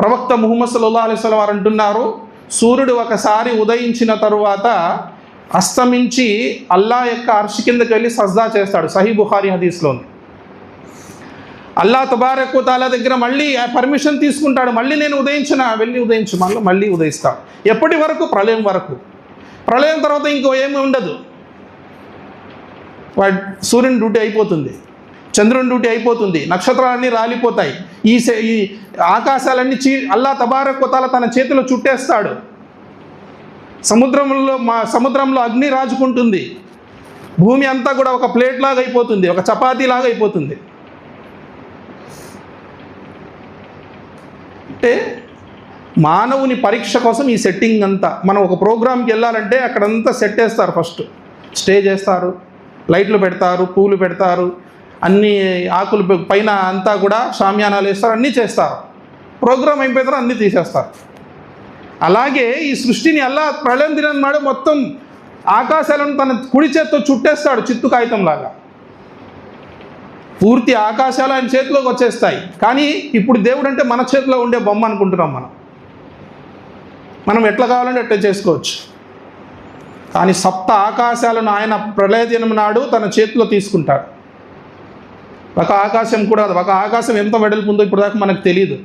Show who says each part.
Speaker 1: ప్రవక్త ముహమ్మద్ సల్లా అలైస్లం వారు అంటున్నారు సూర్యుడు ఒకసారి ఉదయించిన తరువాత అస్తమించి అల్లా యొక్క అర్షి కిందకి వెళ్ళి సజ్దా చేస్తాడు. సహీ బుహారి హదీస్లోని అల్లా తబారకు తాలా దగ్గర మళ్ళీ పర్మిషన్ తీసుకుంటాడు. మళ్ళీ నేను ఉదయించిన వెళ్ళి ఉదయించు మళ్ళీ మళ్ళీ ఉదయిస్తాను ఎప్పటి వరకు? ప్రళయం వరకు. ప్రళయం తర్వాత ఇంకో ఏమి ఉండదు. సూర్యుని డ్యూటీ అయిపోతుంది. చంద్రుని డ్యూటీ అయిపోతుంది. నక్షత్రాలన్నీ రాలిపోతాయి. ఈ ఈ ఆకాశాలన్నీ చీ అల్లా తబారకుతాల తన చేతిలో చుట్టేస్తాడు. సముద్రంలో మా సముద్రంలో అగ్ని రాజుకుంటుంది. భూమి అంతా కూడా ఒక ప్లేట్ లాగా అయిపోతుంది ఒక చపాతీ లాగా అయిపోతుంది అంటే మానవుని పరీక్ష కోసం ఈ సెట్టింగ్ అంతా. మనం ఒక ప్రోగ్రామ్కి వెళ్ళాలంటే అక్కడంతా సెట్ వేస్తారు ఫస్ట్. స్టే చేస్తారు లైట్లు పెడతారు పూలు పెడతారు అన్ని ఆకులు పైన అంతా కూడా షామ్యానాలు వేస్తారు అన్నీ చేస్తారు. ప్రోగ్రామ్ అయిపోయిన తర్వాత అన్నీ తీసేస్తారు. అలాగే ఈ సృష్టిని అలా ప్రళయం దినం నాడు మొత్తం ఆకాశాలను తన కుడి చేత్తో చుట్టేస్తాడు చిత్తు కాగితంలాగా పూర్తి ఆకాశాలు ఆయన చేతిలోకి వచ్చేస్తాయి. కానీ ఇప్పుడు దేవుడు అంటే మన చేతిలో ఉండే బొమ్మ అనుకుంటున్నాం మనం. మనం ఎట్లా కావాలంటే ఎట్లా చేసుకోవచ్చు. కానీ సప్త ఆకాశాలను ఆయన ప్రళయ దినం నాడు తన చేతిలో తీసుకుంటాడు. ఒక ఆకాశం కూడా ఒక ఆకాశం ఎంత వెడల్పు ఉందో ఇప్పుడు దాకా మనకు తెలియదు